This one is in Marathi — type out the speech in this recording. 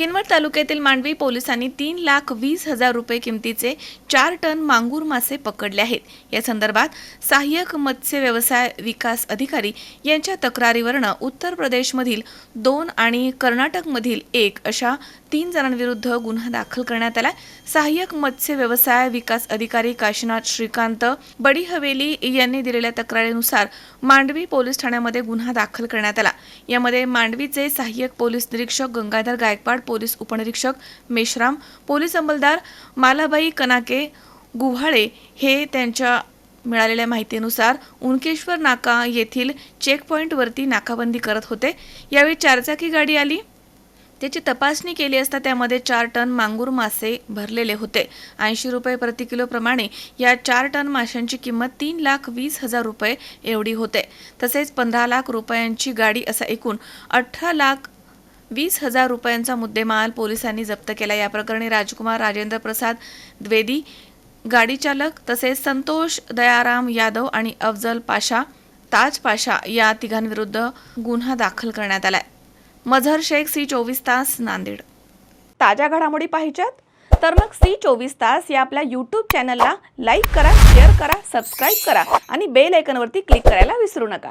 किनवट तालुक्यातील मांडवी पोलिसांनी तीन लाख वीस हजार रुपये किमतीचे चार टन मांगूर मासे पकडले आहेत. या संदर्भात सहाय्यक मत्स्य व्यवसाय विकास अधिकारी यांच्या तक्रारीवरनं उत्तर प्रदेशमधील दोन आणि कर्नाटकमधील एक अशा तीन जणांविरुद्ध गुन्हा दाखल करण्यात आला सहाय्यक मत्स्य व्यवसाय विकास अधिकारी काशीनाथ श्रीकांत बडी हवेली यांनी दिलेल्या तक्रारीनुसार मांडवी पोलीस ठाण्यामध्ये गुन्हा दाखल करण्यात आला. यामध्ये मांडवीचे सहाय्यक पोलीस निरीक्षक गंगाधर गायकवाड पोलीस उपनिरीक्षक मेश्राम पोलीस अंमलदार मालाबाई कनाके गुव्हाळे हे त्यांच्या मिळालेल्या माहितीनुसार उनकेश्वर नाका येथील चेकपॉईंटवरती नाकाबंदी करत होते. यावेळी चारचाकी गाडी आली. त्याची तपासणी केली असता त्यामध्ये चार टन मांगूर मासे भरलेले होते. ऐंशी रुपये प्रति किलोप्रमाणे या चार टन माशांची किंमत तीन लाख वीस हजार रुपये एवढी होते. तसेच पंधरा लाख रुपयांची गाडी असा एकूण अठरा लाख वीस हजार रुपयांचा मुद्देमाल पोलिसांनी जप्त केला. या प्रकरणी राजकुमार राजेंद्र प्रसाद द्वेदी गाडी चालक तसेच संतोष दयाराम यादव आणि अफजल पाशा ताज पाशा या तिघांविरुद्ध गुन्हा दाखल करण्यात आलाय. मझर शेख सी चोवीस तास नांदेड. ताज्या घडामोडी पाहिजेत? तर मग सी चोवीस तास या आपल्या यूट्यूब चॅनलला लाईक करा शेअर करा सबस्क्राईब करा आणि बेल आयकनवरती क्लिक करायला विसरू नका.